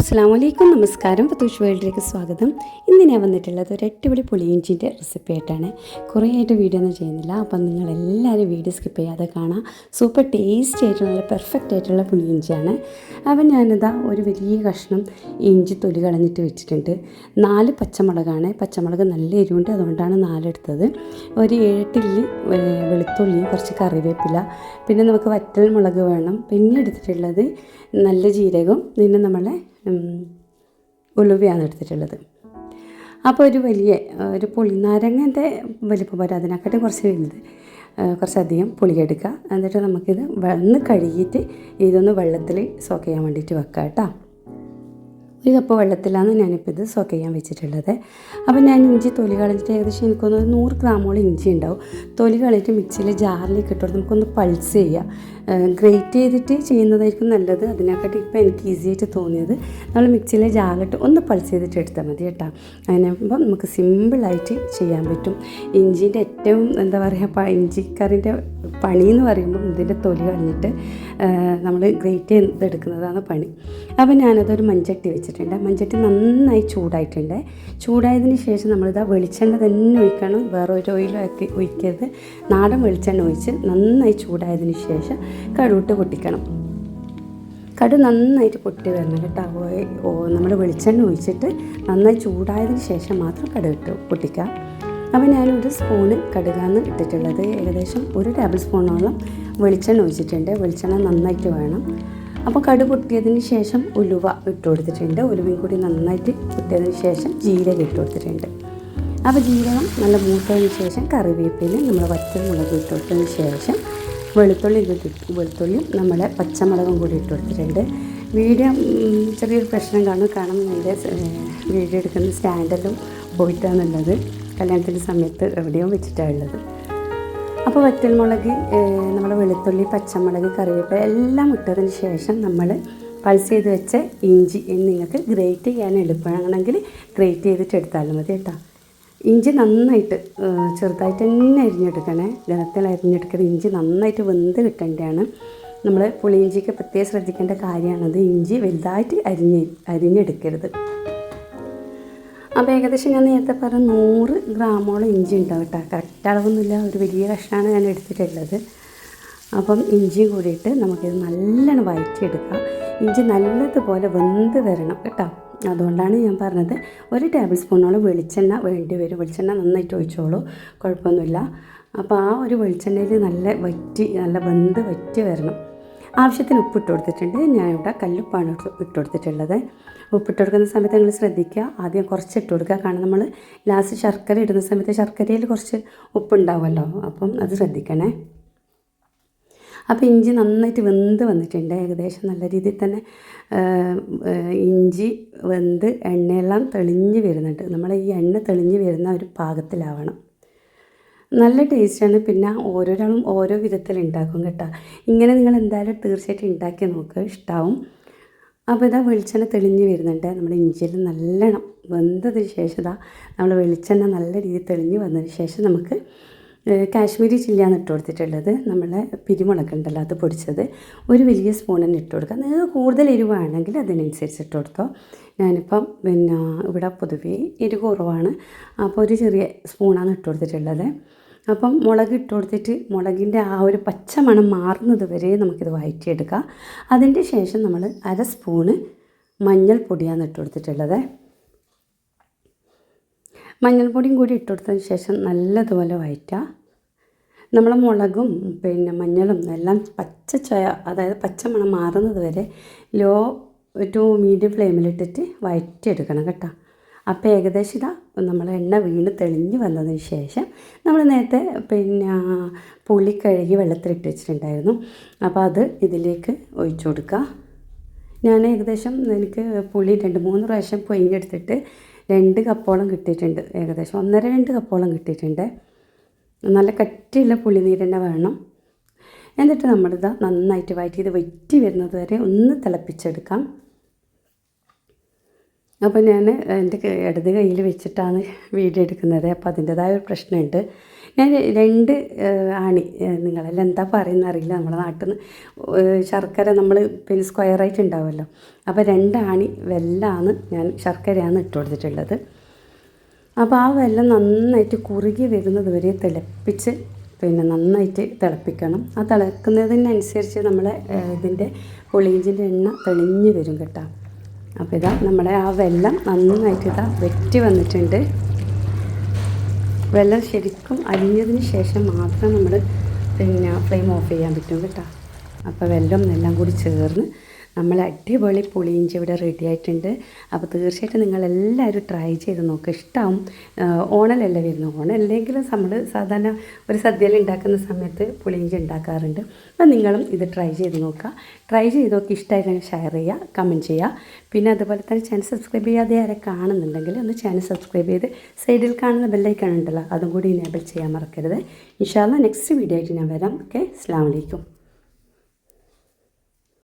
അസ്സാം വലൈക്കും നമസ്കാരം. പത്തൂഷ് വേൾഡിലേക്ക് സ്വാഗതം. ഇന്ന് ഞാൻ വന്നിട്ടുള്ളത് ഒരു അടിപൊളി പുളിയിഞ്ചിന്റെ റെസിപ്പി ആയിട്ടാണ്. കുറേ ആയിട്ട് വീഡിയോ ഒന്നും ചെയ്യുന്നില്ല. അപ്പം നിങ്ങൾ എല്ലാവരും വീഡിയോ സ്കിപ്പ് ചെയ്യാതെ കാണാം. സൂപ്പർ ടേസ്റ്റി ആയിട്ടുള്ള പെർഫെക്റ്റ് ആയിട്ടുള്ള പുളിയിഞ്ചിയാണ് അപ്പം ഞാനിതാ ഒരു വലിയ കഷ്ണം ഇഞ്ചി തൊലി കളഞ്ഞിട്ട് വെച്ചിട്ടുണ്ട്. നാല് പച്ചമുളകാണ്. പച്ചമുളക് നല്ല എരിവുണ്ട്. അതുകൊണ്ടാണ് നാലെടുത്തത്. ഒരു ഏട്ടില്ലി വെളുത്തുള്ളി കുറച്ച് കറിവേപ്പില. പിന്നെ നമുക്ക് വറ്റൽ മുളക് വേണം. പിന്നെ എടുത്തിട്ടുള്ളത് നല്ല ജീരകം. പിന്നെ നമ്മളെ ഉലുവയാണ് എടുത്തിട്ടുള്ളത്. അപ്പോൾ ഒരു വലിയ ഒരു പുളിനാരങ്ങന്റെ വലിപ്പം വരെ അതിനെക്കാട്ടി കുറച്ച് വലുത് കുറച്ചധികം പുളി എടുക്കുക. എന്നിട്ട് നമുക്കിത് ഒന്ന് കഴുകിയിട്ട് ഇതൊന്ന് വെള്ളത്തിൽ സോക്ക് ചെയ്യാൻ വേണ്ടിയിട്ട് വെക്കാം കേട്ടോ. ഒരു കപ്പ് വെള്ളത്തിലാണ് ഞാനിപ്പോൾ ഇത് സോക്ക് ചെയ്യാൻ വെച്ചിട്ടുള്ളത്. അപ്പോൾ ഞാൻ ഇഞ്ചി തൊലി കളഞ്ഞിട്ട് ഏകദേശം എനിക്കൊന്ന് നൂറ് ഗ്രാമോളം ഇഞ്ചി ഉണ്ടാവും. തൊലി കളഞ്ഞിട്ട് മിക്സിയിൽ ജാറിലേക്ക് ഇട്ടുകൊണ്ട് നമുക്കൊന്ന് പൾസ് ചെയ്യുക ഗ്രേറ്റ് ചെയ്തിട്ട് ചെയ്യുന്നതായിരിക്കും നല്ലത്. അതിനെക്കാട്ടി ഇപ്പോൾ എനിക്ക് ഈസി ആയിട്ട് തോന്നിയത് നമ്മൾ മിക്സിയിലെ ജാറിലിട്ട് ഒന്ന് പൾസ് ചെയ്തിട്ട് എടുത്താൽ മതി കേട്ടോ. അതിനാകുമ്പോൾ നമുക്ക് സിമ്പിളായിട്ട് ചെയ്യാൻ പറ്റും. ഇഞ്ചിന്റെ ഏറ്റവും എന്താ പറയുക ഇഞ്ചിക്കറിന്റെ പണി എന്ന് പറയുമ്പോൾ ഇതിന്റെ തൊലി കളഞ്ഞിട്ട് നമ്മൾ ഗ്രേറ്റ് ചെയ്തെടുക്കുന്നതാണ് പണി. അപ്പോൾ ഞാനതൊരു മൺചട്ടി വെച്ചിട്ടുണ്ട്. മൺചട്ടി നന്നായി ചൂടായിട്ടുണ്ട്. ചൂടായതിന് ശേഷം നമ്മളിതാ വെളിച്ചെണ്ണ തന്നെ ഒഴിക്കണം. വേറെ ഒരു ഓയിലാക്കി ഒഴിക്കരുത്. നാടൻ വെളിച്ചെണ്ണ ഒഴിച്ച് നന്നായി ചൂടായതിന് ശേഷം കടുവിട്ട് പൊട്ടിക്കണം. കടു നന്നായിട്ട് പൊട്ടി വരണം കേട്ടോ. നമ്മൾ വെളിച്ചെണ്ണ ഒഴിച്ചിട്ട് നന്നായി ചൂടായതിന് ശേഷം മാത്രം കടുവിട്ട് പൊട്ടിക്കാം. അപ്പോൾ ഞാനൊരു സ്പൂണ് കടുകാന്ന് ഇട്ടിട്ടുള്ളത്. ഏകദേശം ഒരു ടേബിൾ സ്പൂണോളം വെളിച്ചെണ്ണ ഒഴിച്ചിട്ടുണ്ട്. വെളിച്ചെണ്ണ നന്നായിട്ട് വേണം. അപ്പോൾ കടു പൊട്ടിയതിന് ശേഷം ഉലുവ ഇട്ട് കൊടുത്തിട്ടുണ്ട്. ഉലുവയും കൂടി നന്നായിട്ട് പൊട്ടിയതിന് ശേഷം ജീരകം ഇട്ട് കൊടുത്തിട്ടുണ്ട്. അപ്പോൾ ജീരകം നല്ല മൂത്തതിന് ശേഷം കറിവേപ്പില നമ്മൾ വറ്റൽ മുളക് ഇട്ട് കൊടുത്തതിന് ശേഷം വെളുത്തുള്ളി ഇട്ട് വെളുത്തുള്ളിയും നമ്മുടെ പച്ചമുളകും കൂടി ഇട്ട് കൊടുത്തിട്ടുണ്ട്. വീഡിയോ ചെറിയൊരു പ്രശ്നം കാണും. കാരണം എന്റെ വീഡിയോ എടുക്കുന്ന സ്റ്റാൻഡെല്ലാം പോയിട്ടാണുള്ളത്. കല്യാണത്തിന്റെ സമയത്ത് എവിടെയോ വെച്ചിട്ടാണ് ഉള്ളത് അപ്പോൾ വറ്റൽമുളക് നമ്മൾ വെളുത്തുള്ളി പച്ചമുളക് കറിവേപ്പില എല്ലാം ഇട്ടതിന് ശേഷം നമ്മൾ പൾസ് ചെയ്ത് വെച്ച ഇഞ്ചി നിങ്ങൾക്ക് ഗ്രേറ്റ് ചെയ്യാൻ എളുപ്പമാണെങ്കിൽ ഗ്രേറ്റ് ചെയ്തിട്ട് എടുത്താലും മതി കേട്ടോ. ഇഞ്ചി നന്നായിട്ട് ചെറുതായിട്ട് തന്നെ അരിഞ്ഞെടുക്കണേ. ഗണത്തിൽ അരിഞ്ഞെടുക്കുന്ന ഇഞ്ചി നന്നായിട്ട് വെന്ത് കിട്ടേണ്ടതാണ്. നമ്മൾ പുളിയിഞ്ചിക്ക് പ്രത്യേകം ശ്രദ്ധിക്കേണ്ട കാര്യമാണത് ഇഞ്ചി വലുതായിട്ട് അരിഞ്ഞ് അരിഞ്ഞെടുക്കരുത്. അപ്പോൾ ഏകദേശം ഞാൻ നേരത്തെ പറഞ്ഞ നൂറ് ഗ്രാമോളം ഇഞ്ചി ഉണ്ടാവും കേട്ടോ. കറക്റ്റ് അളവൊന്നുമില്ല. ഒരു വലിയ കഷ്ണമാണ് ഞാൻ എടുത്തിട്ടുള്ളത്. അപ്പം ഇഞ്ചി കൂടിയിട്ട് നമുക്കിത് നല്ലോണം വഴറ്റിയെടുക്കാം. ഇഞ്ചി നല്ലതുപോലെ വെന്ത് വരണം കേട്ടോ. അതുകൊണ്ടാണ് ഞാൻ പറഞ്ഞത് ഒരു ടേബിൾ സ്പൂണോളം വെളിച്ചെണ്ണ വേണ്ടി വരും. വെളിച്ചെണ്ണ നന്നായിട്ട് ഒഴിച്ചോളൂ. കുഴപ്പമൊന്നുമില്ല. അപ്പോൾ ആ ഒരു വെളിച്ചെണ്ണയിൽ നല്ല വറ്റി നല്ല വെന്ത് വറ്റി വരണം. ആവശ്യത്തിന് ഉപ്പ് ഇട്ട് കൊടുത്തിട്ടുണ്ട് ഞാനിവിടെ കല്ലുപ്പാണ് ഇട്ട് കൊടുത്തിട്ടുള്ളത് ഉപ്പിട്ട് കൊടുക്കുന്ന സമയത്ത് നിങ്ങൾ ശ്രദ്ധിക്കുക. ആദ്യം കുറച്ച് ഇട്ട് കൊടുക്കുക കാരണം നമ്മൾ ലാസ്റ്റ് ശർക്കര ഇടുന്ന സമയത്ത് ശർക്കരയിൽ കുറച്ച് ഉപ്പുണ്ടാവുമല്ലോ. അപ്പം അത് ശ്രദ്ധിക്കണേ. അപ്പോൾ ഇഞ്ചി നന്നായിട്ട് വെന്ത് വന്നിട്ടുണ്ട്. ഏകദേശം നല്ല രീതിയിൽ തന്നെ ഇഞ്ചി വെന്ത് എണ്ണയെല്ലാം തെളിഞ്ഞ് വരുന്നുണ്ട്. നമ്മൾ ഈ എണ്ണ തെളിഞ്ഞ് വരുന്ന ഒരു പാകത്തിലാവണം. നല്ല ടേസ്റ്റാണ്. പിന്നെ ഓരോരാളും ഓരോ വിധത്തിൽ ഉണ്ടാക്കും കേട്ടോ. ഇങ്ങനെ നിങ്ങൾ എന്തായാലും തീർച്ചയായിട്ടും ഉണ്ടാക്കി നോക്കുക ഇഷ്ടാവും. അപ്പോൾ ഇതാ വെളിച്ചെണ്ണ തെളിഞ്ഞ് വരുന്നുണ്ട്. നമ്മുടെ ഇഞ്ചിയിൽ നല്ലോണം വെന്തതിന് ശേഷം ഇതാ നമ്മൾ വെളിച്ചെണ്ണ നല്ല രീതിയിൽ തെളിഞ്ഞ് വന്നതിന് ശേഷം നമുക്ക് കാശ്മീരി ചില്ലിയാണ് ഇട്ട് കൊടുത്തിട്ടുള്ളത്. നമ്മളെ പിരിമുളക് ഉണ്ടല്ലോ അത് പൊടിച്ചത്. ഒരു വലിയ സ്പൂൺ തന്നെ ഇട്ട് കൊടുക്കുക നിങ്ങൾക്ക് കൂടുതൽ എരിവാണെങ്കിൽ അതിനനുസരിച്ച് ഇട്ട് കൊടുത്തോ. ഞാനിപ്പം പിന്നെ ഇവിടെ പൊതുവേ എരിവ് കുറവാണ്. അപ്പോൾ ഒരു ചെറിയ സ്പൂണാണ് ഇട്ട് കൊടുത്തിട്ടുള്ളത്. അപ്പം മുളക് ഇട്ട് കൊടുത്തിട്ട് മുളകിന്റെ ആ ഒരു പച്ച മണം മാറുന്നത് വരെ നമുക്കിത് വഴറ്റിയെടുക്കാം. അതിന്റെ ശേഷം നമ്മൾ അര സ്പൂണ് മഞ്ഞൾപ്പൊടിയാണ് ഇട്ട് കൊടുത്തിട്ടുള്ളത്. മഞ്ഞൾപ്പൊടിയും കൂടി ഇട്ട് കൊടുത്തതിന് ശേഷം നല്ലതുപോലെ വഴറ്റുക. നമ്മൾ മുളകും പിന്നെ മഞ്ഞളും എല്ലാം പച്ച ചൊയ അതായത് പച്ച മണം മാറുന്നത് വരെ ലോ ടു മീഡിയം ഫ്ലെയിമിലിട്ടിട്ട് വഴറ്റിയെടുക്കണം കേട്ടോ. അപ്പോൾ ഏകദേശം ഇതാ നമ്മൾ എണ്ണ വീണ് തെളിഞ്ഞ് വന്നതിന് ശേഷം നമ്മൾ നേരത്തെ പിന്നെ പുളി കഴുകി വെള്ളത്തിലിട്ട് വെച്ചിട്ടുണ്ടായിരുന്നു. അപ്പോൾ അത് ഇതിലേക്ക് ഒഴിച്ചു കൊടുക്കുക. ഞാൻ ഏകദേശം എനിക്ക് പുളി രണ്ട് മൂന്ന് പ്രാവശ്യം പൊയിഞ്ഞെടുത്തിട്ട് രണ്ട് കപ്പോളം കിട്ടിയിട്ടുണ്ട്. ഏകദേശം ഒന്നര രണ്ട് കപ്പോളം കിട്ടിയിട്ടുണ്ട്. നല്ല കട്ടിയുള്ള പുളിനീര് തന്നെ വേണം. എന്നിട്ട് നമ്മളിത് നന്നായിട്ട് വഴറ്റി ഇത് വെറ്റി വരുന്നത് വരെ ഒന്ന് തിളപ്പിച്ചെടുക്കാം. അപ്പോൾ ഞാൻ എന്റെ ഇടത് കയ്യിൽ വെച്ചിട്ടാണ് വീഡിയോ എടുക്കുന്നത്. അപ്പോൾ അതിന്റെതായ ഒരു പ്രശ്നമുണ്ട്. ഞാൻ രണ്ട് ആണി നിങ്ങളെല്ലാം എന്താ പറയുന്ന അറിയില്ല. നമ്മുടെ നാട്ടിൽ നിന്ന് ശർക്കര നമ്മൾ പിന്നെ സ്ക്വയറായിട്ട് ഉണ്ടാവുമല്ലോ. അപ്പോൾ രണ്ട് ആണി വെല്ലാണ് ഞാൻ ശർക്കരയാണ് ഇട്ട് കൊടുത്തിട്ടുള്ളത്. അപ്പോൾ ആ വെല്ലം നന്നായിട്ട് കുറുകി വരുന്നത് വരെ തിളപ്പിച്ച് പിന്നെ നന്നായിട്ട് തിളപ്പിക്കണം. ആ തിളക്കുന്നതിനനുസരിച്ച് നമ്മളെ ഇതിന്റെ പുളിയിഞ്ചിന്റെ എണ്ണ തെളിഞ്ഞ് വരും കേട്ടോ. അപ്പോൾ ഇതാ നമ്മുടെ ആ വെള്ളം നന്നായിട്ട് ഇതാ വെറ്റി വന്നിട്ടുണ്ട്. വെള്ളം ശരിക്കും അരിഞ്ഞതിന് ശേഷം മാത്രം നമ്മൾ പിന്നെ ഫ്ലെയിം ഓഫ് ചെയ്യാൻ പറ്റും കേട്ടോ. അപ്പോൾ വെള്ളം എല്ലാം കൂടി ചേർന്ന് നമ്മൾ അടിപൊളി പുളിയിഞ്ചി ഇവിടെ റെഡി ആയിട്ടുണ്ട്. അപ്പോൾ തീർച്ചയായിട്ടും നിങ്ങളെല്ലാവരും ട്രൈ ചെയ്ത് നോക്കുക ഇഷ്ടമാവും ഓണലല്ലേ വരുന്നു? ഓണമല്ലെങ്കിലും നമ്മൾ സാധാരണ ഒരു സദ്യയിൽ ഉണ്ടാക്കുന്ന സമയത്ത് പുളിയിഞ്ചി ഉണ്ടാക്കാറുണ്ട്. അപ്പോൾ നിങ്ങളും ഇത് ട്രൈ ചെയ്ത് നോക്കുക. ട്രൈ ചെയ്ത് നോക്കി ഇഷ്ടമായിട്ടുണ്ടെങ്കിൽ ഷെയർ ചെയ്യുക കമന്റ് ചെയ്യുക. പിന്നെ അതുപോലെ തന്നെ ചാനൽ സബ്സ്ക്രൈബ് ചെയ്യാതെ ആരെ കാണുന്നുണ്ടെങ്കിൽ ഒന്ന് ചാനൽ സബ്സ്ക്രൈബ് ചെയ്ത് സൈഡിൽ കാണുന്ന ബെല്ലൈക്കൺ ഉണ്ടല്ലോ അതും കൂടി ഇനേബിൾ ചെയ്യാൻ മറക്കരുത്. ഇൻഷാല്ല നെക്സ്റ്റ് വീഡിയോ ആയിട്ട് ഞാൻ വരാം. ഓക്കെ അസ്സാം വലൈക്കും